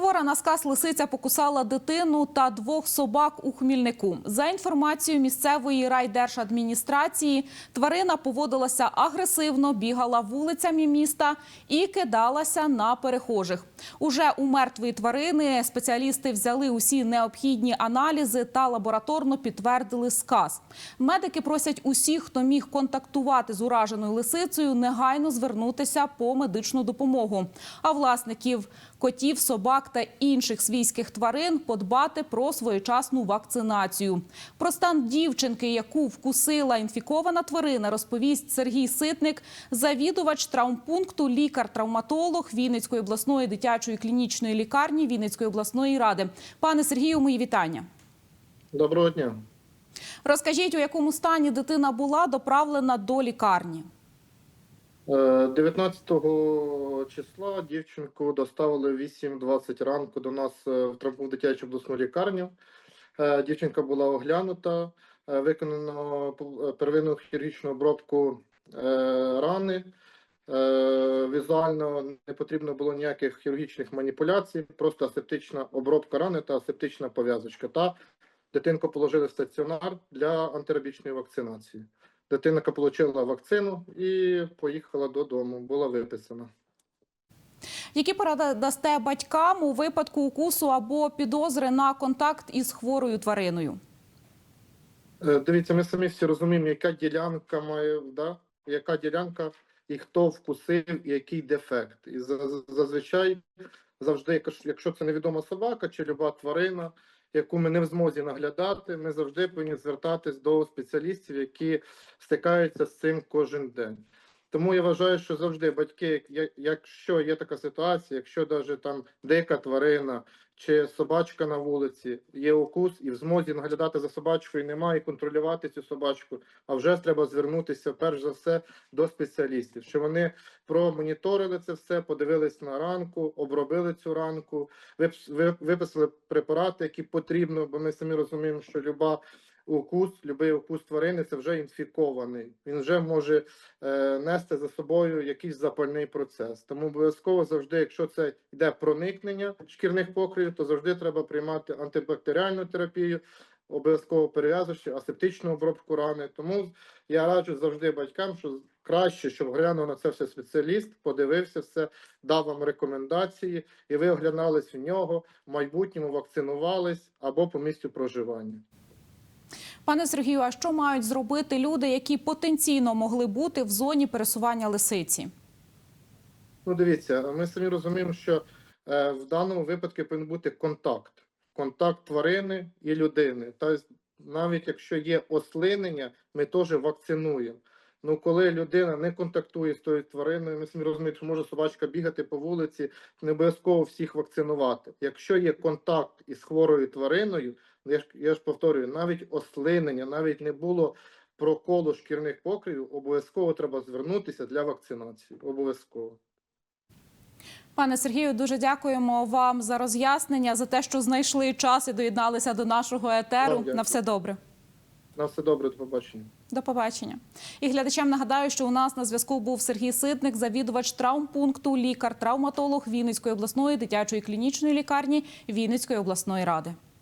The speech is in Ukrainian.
Хвора на сказ лисиця покусала дитину та двох собак у Хмільнику. За інформацією місцевої райдержадміністрації, тварина поводилася агресивно, бігала вулицями міста і кидалася на перехожих. Уже у мертвої тварини спеціалісти взяли усі необхідні аналізи та лабораторно підтвердили сказ. Медики просять усіх, хто міг контактувати з ураженою лисицею, негайно звернутися по медичну допомогу. А власників котів, собак та інших свійських тварин подбати про своєчасну вакцинацію. Про стан дівчинки, яку вкусила інфікована тварина, розповість Сергій Ситник, завідувач травмпункту, лікар-травматолог Вінницької обласної дитячої клінічної лікарні Вінницької обласної ради. Пане Сергію, мої вітання. Доброго дня. Розкажіть, у якому стані дитина була доправлена до лікарні? Е, 19 числа дівчинку доставили в 8.20 ранку до нас е, в травму дитячу обласну лікарню. Е, Дівчинка була оглянута, е, виконано е, первинну хірургічну обробку е, рани. Е, Візуально не потрібно було ніяких хірургічних маніпуляцій, просто асептична обробка рани та асептична пов'язочка. Та дитинку положили в стаціонар для антирабічної вакцинації. Дитинка отримала вакцину і поїхала додому, була виписана. Які поради дасте батькам у випадку укусу або підозри на контакт із хворою твариною? Е, Дивіться, ми самі всі розуміємо, яка ділянка має, да? яка ділянка і хто вкусив, і який дефект. І зазвичай завжди, якщо- це невідома собака чи люба тварина, яку ми не в змозі наглядати, ми завжди повинні звертатись до спеціалістів, які стикаються з цим кожен день. Тому я вважаю, що завжди батьки, як- як- якщо є така ситуація, якщо навіть там дика тварина чи собачка на вулиці, є укус, і в змозі наглядати за собачкою немає, і контролювати цю собачку, а вже треба звернутися перш за все до спеціалістів, що вони промоніторили це все, подивились на ранку, обробили цю ранку, виписали препарати, які потрібно, бо ми самі розуміємо, що люба укус, любий укус тварини це вже інфікований. Він вже може е, нести за собою якийсь запальний процес. Тому обов'язково завжди, якщо це йде проникнення шкірних покривів, то завжди треба приймати антибактеріальну терапію, обов'язково перев'язуючи, асептичну обробку рани. Тому я раджу завжди батькам, що краще, щоб глянув на це все спеціаліст, подивився все, дав вам рекомендації, і ви оглядались в нього, в майбутньому вакцинувались або по місцю проживання. Пане Сергію, а що мають зробити люди, які потенційно могли бути в зоні пересування лисиці? Ну, дивіться, ми самі розуміємо, що е, в даному випадку повинен бути контакт. Контакт тварини і людини. Тобто, навіть якщо є ослинення, ми теж вакцинуємо. Ну, коли людина не контактує з тою твариною, ми самі розуміємо, що може собачка бігати по вулиці, не обов'язково всіх вакцинувати. Якщо є контакт із хворою твариною, я ж, я ж повторюю, навіть ослинення, навіть не було проколу шкірних покривів, обов'язково треба звернутися для вакцинації. Обов'язково. Пане Сергію, дуже дякуємо вам за роз'яснення, за те, що знайшли час і доєдналися до нашого етеру. На все добре. На все добре, до побачення. До побачення. І глядачам нагадаю, що у нас на зв'язку був Сергій Ситник, завідувач травмпункту, лікар-травматолог Вінницької обласної дитячої клінічної лікарні Вінницької обласної ради.